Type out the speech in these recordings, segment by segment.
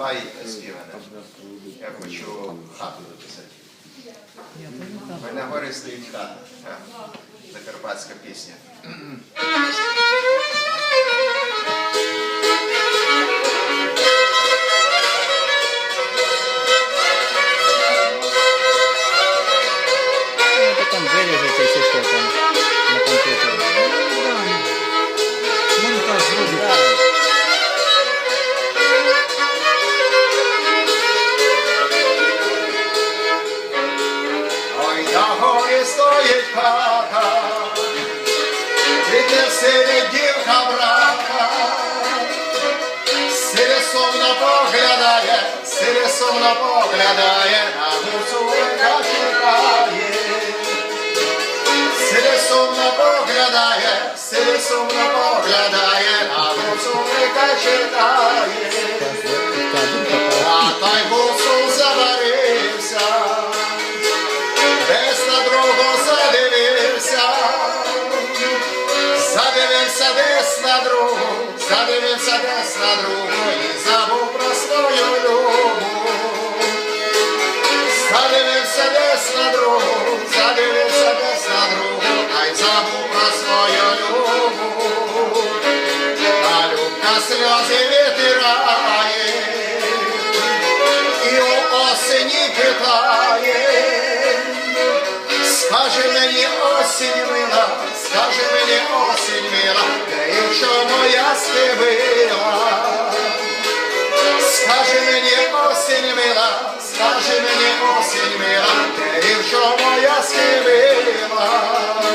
давай співане. Я хочу хату дописати. На горі стоїть хата. Закарпатська пісня. Ну, там виріжеться що там сумно поглядає, сили сумно поглядає, на гуцулика чекає. сили сумно поглядає, сили сумно поглядає, на гуцулика чекає. А й забув про свою любов. А любка сльози витирає, і у осені питає, скажи мені осінь мила, скажи мені осінь мила, де і в чому я співила. Скажи мені осінь мила, скажи мені осінь мила, де і в чому я співила.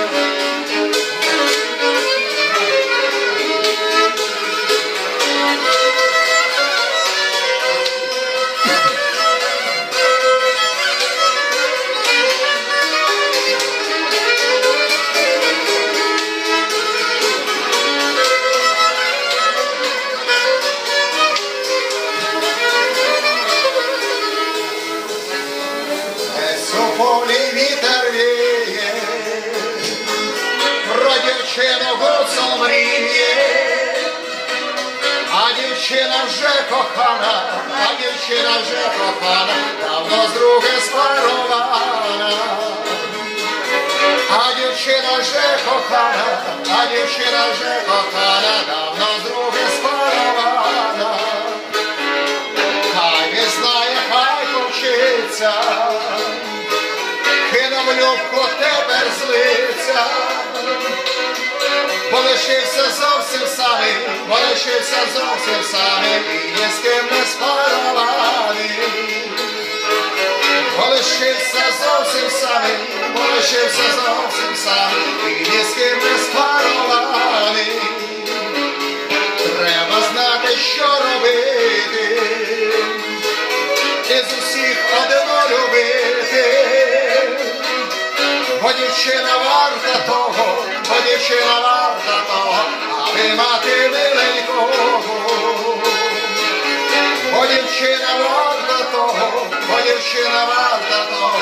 Полі вітер віє, про дівчину мріє, а дівчина вже кохана, а дівчина вже кохана, давно з друге спарована. А дівчина вже кохана, а дівчина вже кохана, давно з друге спарована. Хай не знає, хай повчиться, кинув любку тепер злиться, бо лишився зовсім самий, бо лишився зовсім самий, ні з ким не спарований. Бо лишився зовсім самий, бо лишився зовсім самий, ні з ким не спарований. Дівчина варта того, бо дівчина варта того, аби мати миленького. Бо дівчина варта того, бо дівчина варта того,